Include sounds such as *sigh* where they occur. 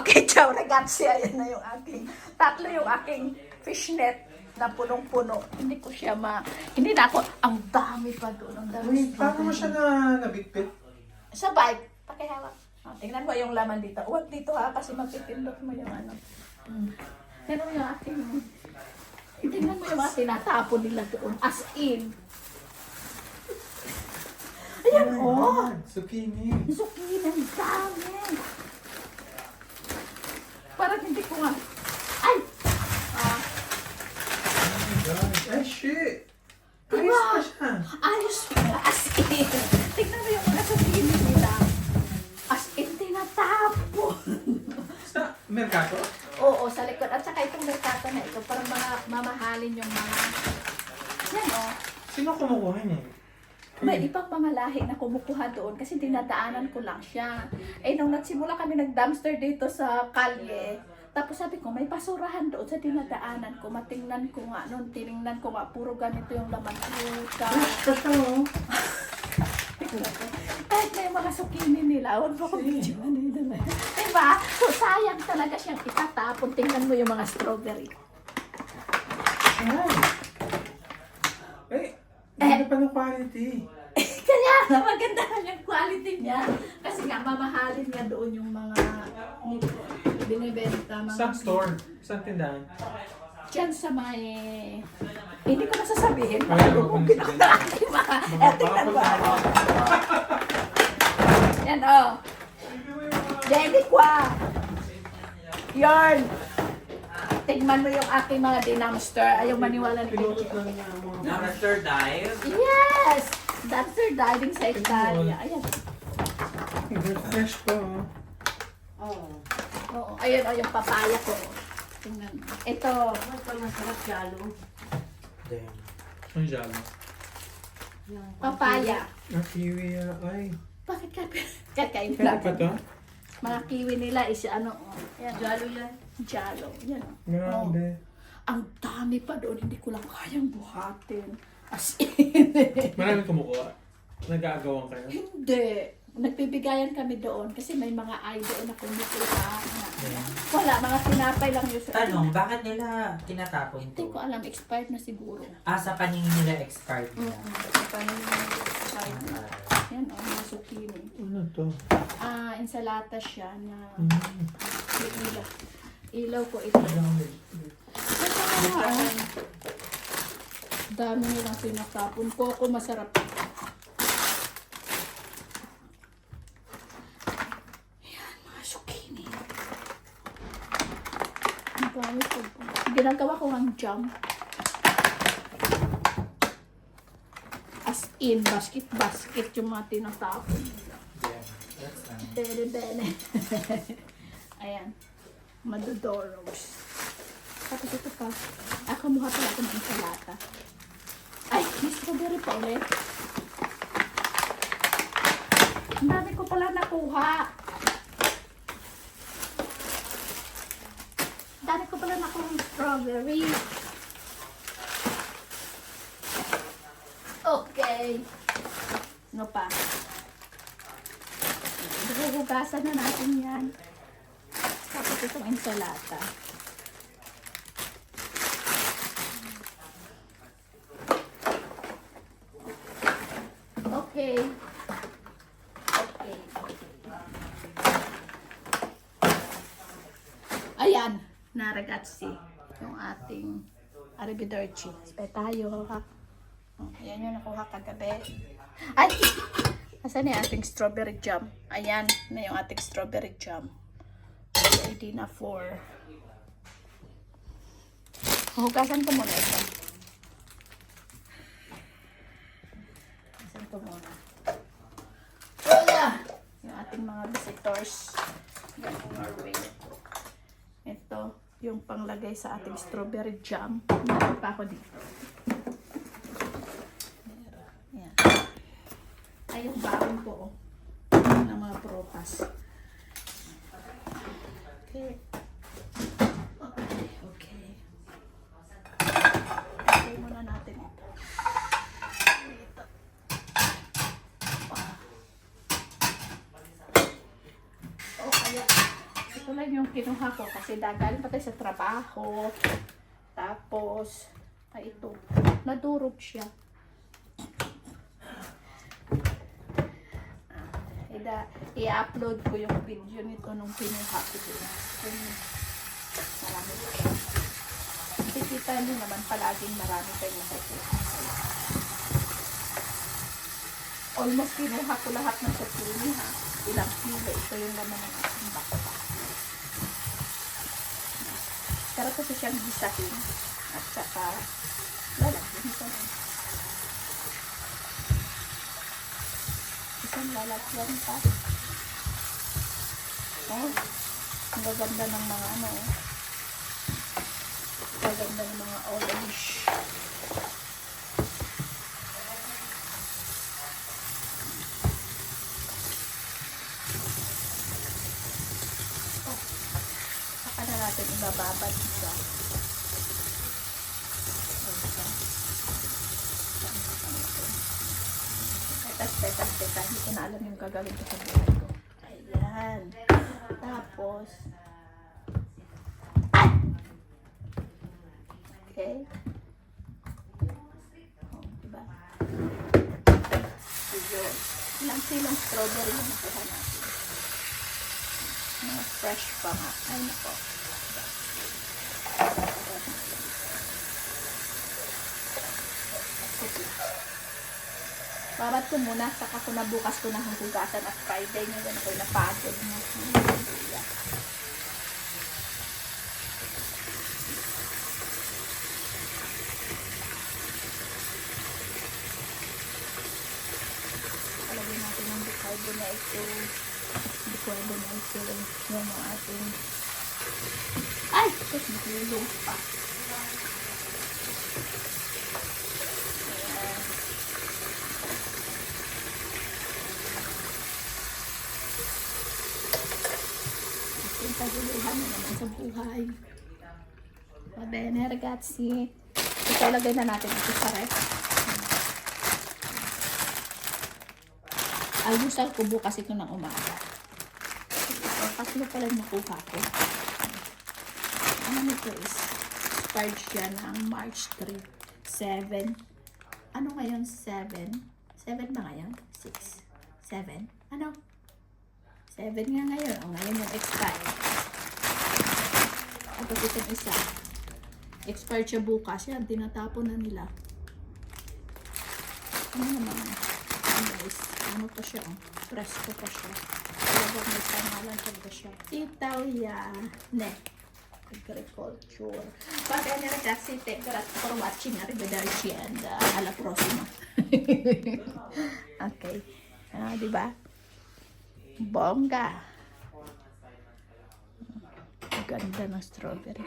Okay, ciao ragazzi. Ayan na yung aking, tatlo yung aking fishnet na punong-puno. Hindi ko siya ma... Hindi na ako... Ang dami pa doon. Ang dami. Uy, paano mo siya na nabitbit? Sa bike, pakihawak. Oh, tingnan mo yung laman dito. Huwag dito ha, kasi mapipindot mo yung ano. Mm. Mo yung aking... Tingnan mo yung mga tinatapon nila doon. As in. Ayan, oh. Zucchini. Zucchini, ang dami. Parang hindi ko nga... Ay! Ah, Oh. Ay, shit! Ayos Diba? pa siya. ayos pala. As in. Tingnan mo yung mga zucchini nila. As in, tinatapon. Sa Mercato? Oo, sa likod. At saka itong merkato na ito, parang mga mamahalin yung mga... Yan o. Sino kumukuha niya? May ibang mga lahi na kumukuha doon kasi dinadaanan ko lang siya. Eh, nung nagsimula kami nag-dumpster dito sa kalye, tapos sabi ko, may basurahan doon sa dinadaanan ko. Matingnan ko nga noon, tiningnan ko nga, puro ganito yung laman puta. Totoo. *laughs* Kahit may mga sukini nila, huwag mo kong video nila. Diba? So, sayang talaga siyang itatapon. Tingnan mo yung mga strawberry. Ay. Ay, ganda pa ng quality. *laughs* Kaya nga, maganda na yung quality niya. Kasi nga, mamahalin niya doon yung mga binibenta. Mga Saan store? Saan tindahan? Diyan sa may... Hindi ko masasabihin. Ay, Baka huwag lumugin mong ako sabihin. ng aking mga... Eh, tingnan mo ako. Yan, oh. Jenny Kwa. Yarn. Tingnan mo yung aking mga dinamster. Ayaw maniwala ni lang ang mga... Dumpster dive? Yes! That's their diving sa Italia. Ayan. Fresh pa, oh. Oo. Ayun, oh, yung papaya ko. Tingnan mo. Ito, Ano pa masarap jalo? Damn. Ang jalo. Yung papaya. Ah, kiwi, ah, ay. Bakit ka? *laughs* Kakain Kaya pa natin. to? Mga kiwi nila is ano, oh. Ayan, Jalo yan. Jalo. Yan, oh. Grabe. Ang dami pa doon, hindi ko lang kayang buhatin. As in, *laughs* Maraming kumukuha. Nag-aagawan kayo. hindi. Nagbibigayan kami doon kasi may mga ay doon na kumukuha. na- Wala, mga tinapay lang yun. sa- Tanong, bakit nila tinatapon Hindi ko to? alam, expired na siguro. Ah, sa paningin nila expired na. Mm-mm. Paano yung expired na? Yan, oh, mga zucchini. Ano to? Ah, ensalata siya na Mm. may ilaw. Ko ito. Ito nga, oh. Dami nilang sinatapon. Coco masarap. Yan, mga zucchini. Ang dami ko. Ginagawa ko ng jam. As in, basket-basket yung mga tinatapon. Yeah, that's nice. Bene, bene. *laughs* Ayan. Madodoros. Tapos ito pa. Ah, kumuha pala ako ng ensalata. Ay, may strawberry pa ulit. Ang dami ko pala nakuha. Ang dami ko pala nakuha ng strawberry. Okay. Ano pa? Huhugasan na natin yan. Tapos itong ensalata. Okay. Okay. Ayan, na ragazzi. Yung ating arrivederci. Sabay tayo, ha? Oh, Ayan yung nakuha kagabi. Ay! Asan yung ating strawberry jam? Ayan na yung ating strawberry jam. Ready na for... Hugasan ko muna ito. Hugasan ko muna. Wala! Yung ating mga visitors. Ito, yung panglagay sa ating strawberry jam. Meron pa ako dito. Yan. Ay, yung baon ko, oh. Ng mga propas. Okay. Okay, okay. Natin ito. Ito. O kaya, ito lang yung kinuha ko kasi dagaling pa tayo sa trabaho. Tapos, ay ito, nadurog siya. Ida, i-upload ko yung video nito nung pinuha ko din. Marami pa siya. Nakikita niyo naman palaging marami kayo nakukuha. Almost kinuha ko lahat ng sashimi ha. Ilang kilo. Ito yung laman ng aking backpack. Pero kasi siyang gisahin. At saka, lalagyan ito. Isang lalagyan pa. Oh, ang gaganda ng mga ano. oh. Ang gaganda ng mga orange. Saka na natin ibababad. Ito. Tetas, tetas, tetas. Hindi ko na alam yung gagawin ko sa buhay ko. Ayan. Tapos, okay. Oh, diba? Ilang silong strawberry yung nakuha natin. Mga fresh pa nga. Ay, nako. Babat ko muna, saka ko na bukas ko na hugasan at Friday ngayon ako'y napagod na. Yeah. Palagyan natin ng bicarbonate bicarbonate yan ang ating ay! Ito, pa. Ayan. Kahuluhan na naman sa buhay. Bene ragazzi. Ito lagay na natin ito sa ref. Almusal ko bukas ito ng umaga. Ito, tatlo pala nakuha ko. Ano nito is, start siya ng March 3. 7. Ano ngayon? 7? 7 ba ngayon? 6? 7? Ano? 7 nga ngayon. O, ngayon yung expire. Tapos itong isa. Expired siya bukas. Yan, tinatapon na nila. Ano naman? Ano guys? Ano pa siya? Oh? Presto pa siya. Talagang may pangalan talaga siya. Italiane. Agriculture. Bene ragazzi, thank you for watching. Arrivederci and uh, alla prossima. *laughs* okay. Ah, di ba? Bongga. Ganda ng strawberry.